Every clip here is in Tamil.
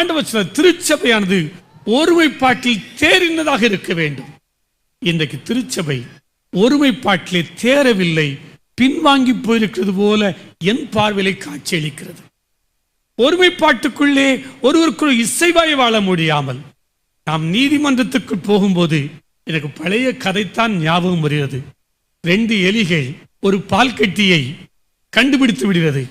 ஆண்டவர் சொல்ற திருச்சபையானது ஒருமைப்பாட்டில் தேறினதாக இருக்க வேண்டும். இன்றைக்கு திருச்சபை ஒருமைப்பாட்டிலே தேரவில்லை பின்வாங்கி போயிருக்கிறது போல என் பார்வையிலே காட்சியளிக்கிறது. ஒருமைப்பாட்டுக்குள்ளே ஒருவருக்குள் இசைவாய் வாழ முடியாமல் நாம் நீதிமன்றத்துக்கு போகும்போது எனக்கு பழைய கதைத்தான் ஞாபகம் வருகிறது. ரெண்டு எலிகள் ஒரு பால் கட்டியை கண்டுபிடித்து விடுகிறது.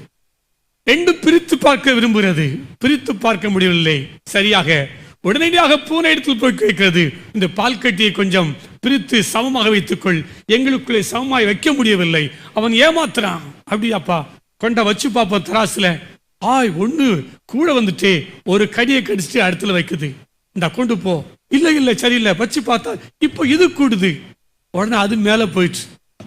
ரெண்டு பிரித்து பார்க்க விரும்புகிறது. பிரித்து பார்க்க முடியவில்லை. சரியாக உடனடியாக பூனை இடத்தில் போய் கேட்கிறது இந்த பால் கட்டியை கொஞ்சம் பிரித்து சமமாக வைத்துக்கொள். எங்களுக்குள்ளே சமமாய் வைக்க முடியவில்லை. அவன் ஏமாத்துறான். அப்படியாப்பா கொண்ட வச்சு பார்ப்போம் தராசுல. ஆய் ஒண்ணு கூட வந்துட்டே. ஒரு கடியை கடிச்சிட்டு அடுத்துல வைக்குது. இந்த கொண்டு போ. இல்லை இல்லை சரியில்லை. வச்சு பார்த்தா இப்போ இது கூடுது. உடனே அது மேலே போயிடுச்சு.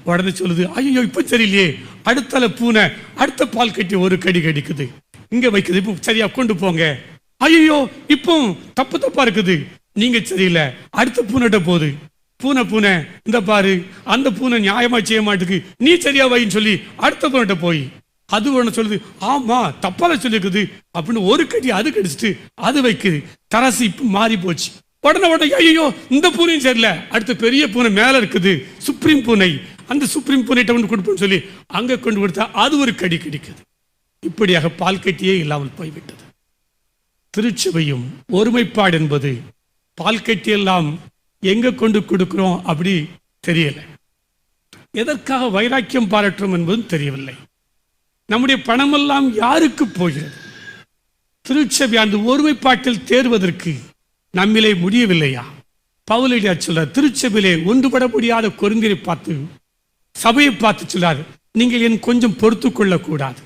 உடனே சொல்லுது ஐயோ இப்போ சரியில்லையே. அடுத்தல பூனை அடுத்த பால் கட்டி ஒரு கடி கடிக்குது. இங்கே வைக்குது இப்போ சரியா கொண்டு போங்க. ஐயோ இப்போ தப்பு தப்பா இருக்குது. நீங்க சரியில்லை. அடுத்த பூனைட்ட போகுது பூனை பூனை இந்த பாரு. அந்த பூனை நியாயமா செய்ய மாட்டுக்கு. நீ சரியா வைன்னு சொல்லி அடுத்த பூனைட்ட போய். அது ஒன்று சொல்லுது ஆமா தப்பால சொல்லிருக்குது. அப்படின்னு ஒரு கடி அது கடிச்சிட்டு அது வைக்குது. தரசு இப்போ மாறி போச்சு. உடனே உடனே ஐயோ இந்த பூனையும் சரியில்லை. அடுத்த பெரிய பூனை மேல இருக்குது. சுப்ரீம் பூனை. அந்த சுப்ரீம் பூனைட்ட கொண்டு கொடுப்போம்னு சொல்லி அங்கே கொண்டு கொடுத்தா அது ஒரு கடி கிடைக்குது. இப்படியாக பால் கட்டியே இல்லாமல் போய்விட்டது. திருச்சபையும் ஒருமைப்பாடு என்பது பால் கட்டியெல்லாம் எங்கே கொண்டு கொடுக்குறோம் அப்படி தெரியலை. எதற்காக வைராக்கியம் பாராட்டுறோம் என்பதும் தெரியவில்லை. நம்முடைய பணமெல்லாம் யாருக்கு போகிறது? திருச்சபை அந்த ஒருமைப்பாட்டில் தேர்வதற்கு நம்மிலே முடியவில்லையா? பவுலடியா சொல்ல திருச்சபையிலே ஒன்றுபட முடியாத கொருந்திரை பார்த்து சபையை பார்த்து சொல்றார் நீங்கள் என் கொஞ்சம் பொறுத்து கொள்ளக்கூடாது.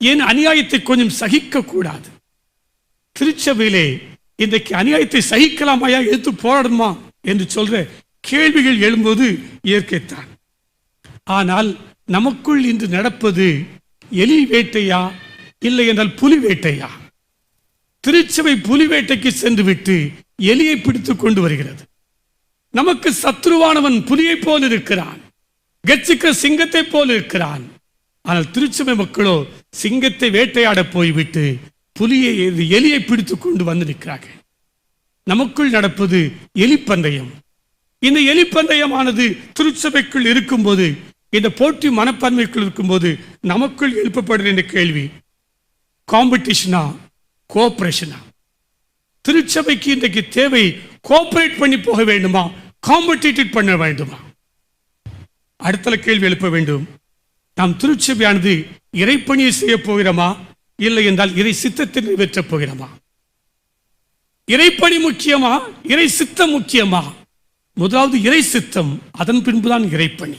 என் அநியாயத்தை கொஞ்சம் சகிக்க கூடாது திருச்சபையிலே இன்றைக்கு அநியாயத்தை சகிக்கலாமாயா? எடுத்து போராடணுமா? என்று சொல்ற கேள்விகள் எழும்போது இயற்கைத்தான். ஆனால் நமக்குள் இன்று நடப்பது எலி வேட்டையா? இல்லை என்றால் புலி வேட்டையா? திருச்சபை புலி வேட்டைக்கு சென்று விட்டு எலியை பிடித்து கொண்டு வருகிறது. நமக்கு சத்ருவானவன் புலியைப் போல் இருக்கிறான். கட்சிக்க சிங்கத்தை போல் இருக்கிறான். ஆனால் திருச்சபை மக்களோ சிங்கத்தை வேட்டையாட போய்விட்டு புலியை எலியை பிடித்து கொண்டு வந்து நிற்கிறார்கள் நமக்குள் நடப்பது எலிப்பந்தயம். இந்த எலிப்பந்தயமானது திருச்சபைக்குள் இருக்கும்போது இந்த போட்டி மனப்பான்மைக்குள் இருக்கும்போது நமக்குள் எழுப்பப்படுகிற கேள்வி காம்படிஷனா கோஆபரேஷனா திருச்சபைக்கு இன்றைக்கு தேவை கோஆபரேட் பண்ணி போக வேண்டுமா? காம்படிட்டட் பண்ண வேண்டுமா? அடுத்த கேள்வி எழுப்ப வேண்டும். நாம் திருச்சபையானது இறைப்பணியை செய்ய போகிறோமா? இல்லை என்றால் இறை சித்தத்தை நிறைவேற்றப் போகிறோமா? இறைப்பணி முக்கியமா? இறை சித்தம் முக்கியமா? முதலாவது இறை சித்தம் அதன் பின்புதான் இறைப்பணி.